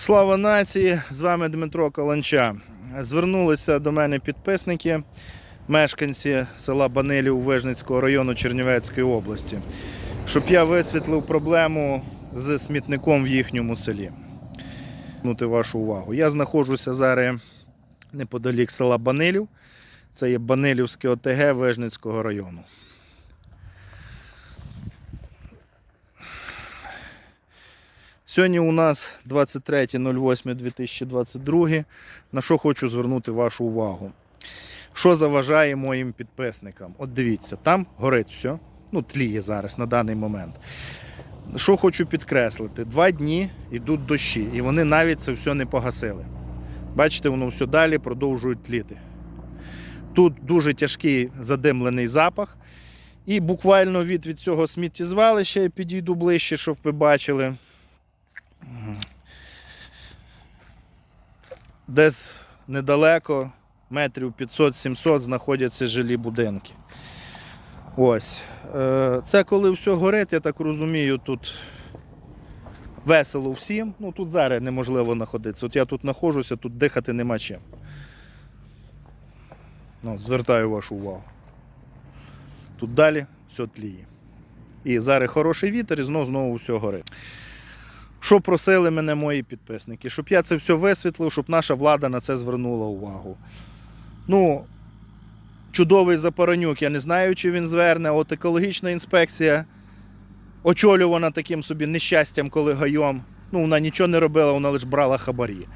Слава нації! З вами Дмитро Каланча. Звернулися до мене підписники, мешканці села Банилів Вижницького району Чернівецької області, щоб я висвітлив проблему з смітником в їхньому селі. Вашу увагу. Я знаходжуся зараз неподалік села Банилів. Це є Банилівське ОТГ Вижницького району. Сьогодні у нас 23.08.2022. На що хочу звернути вашу увагу. Що заважає моїм підписникам? От дивіться, там горить все. Ну, тліє зараз на даний момент. Що хочу підкреслити: два дні йдуть дощі, і вони навіть це все не погасили. Бачите, воно все далі продовжує тліти. Тут дуже тяжкий задимлений запах. І буквально від, від цього сміттєзвалища я підійду ближче, щоб ви бачили. Десь недалеко, метрів 500-700, знаходяться жилі будинки. Ось. Е, Це коли все горить, я так розумію, тут весело всім. Ну тут зараз неможливо знаходитися. От я тут знаходжуся, тут дихати нема чим. Ну, звертаю вашу увагу. Тут далі все тліє. І зараз хороший вітер, і знов знову все горить. Що просили мене мої підписники? Щоб я це все висвітлив, щоб наша влада на це звернула увагу. Ну, чудовий Запоронюк, я не знаю, чи він зверне. От екологічна інспекція очолювана таким собі нещастям, коли гайом. Ну, вона нічого не робила, вона лише брала хабарі.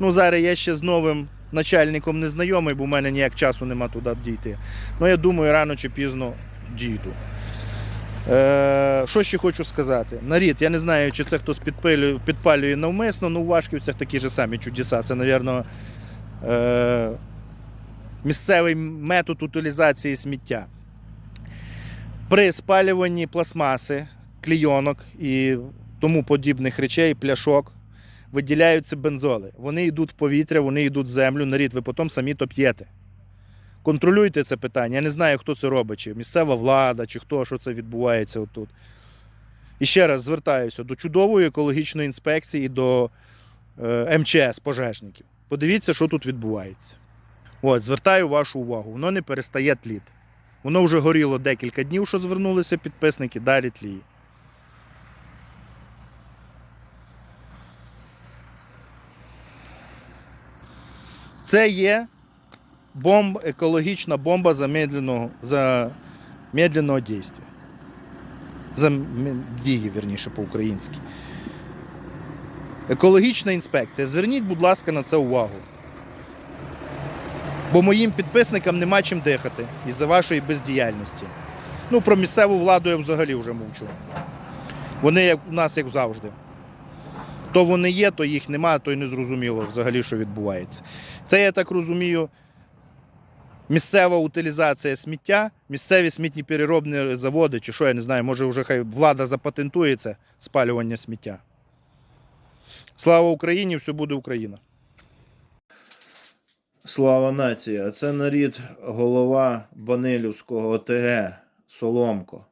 Ну, зараз я ще з новим начальником не знайомий, бо в мене ніяк часу нема туди дійти. Ну, я думаю, рано чи пізно дійду. Е, що ще хочу сказати? Нарід, я не знаю, чи це хтось підпалює, підпалює навмисно, ну у Вашківцях такі ж самі чудеса. Це, мабуть, е, місцевий метод утилізації сміття. При спалюванні пластмаси, клійонок і тому подібних речей, пляшок, виділяються бензоли. Вони йдуть в повітря, вони йдуть в землю, нарід, ви потім самі то п'єте. Контролюйте це питання. Я не знаю, хто це робить, чи місцева влада, чи хто, що це відбувається отут. І ще раз звертаюся до чудової екологічної інспекції до е, МЧС пожежників. Подивіться, що тут відбувається. От, звертаю вашу увагу, воно не перестає тліти. Воно вже горіло декілька днів, що звернулися підписники, далі тліє. Це є бомб, екологічна бомба замедленого, замедленого дійства. За дії, вірніше, по-українськи. Екологічна інспекція. Зверніть, будь ласка, на це увагу. Бо моїм підписникам нема чим дихати із-за вашої бездіяльності. Ну, про місцеву владу я взагалі вже мовчу. Вони як у нас як завжди. То вони є, то їх нема, то й не зрозуміло взагалі, що відбувається. Це, я так розумію, місцева утилізація сміття, місцеві смітні переробні заводи, чи що, я не знаю, може вже хай влада запатентує це спалювання сміття. Слава Україні! Все буде Україна! Слава нації! А це нарід голова Банилівського ОТГ Соломко.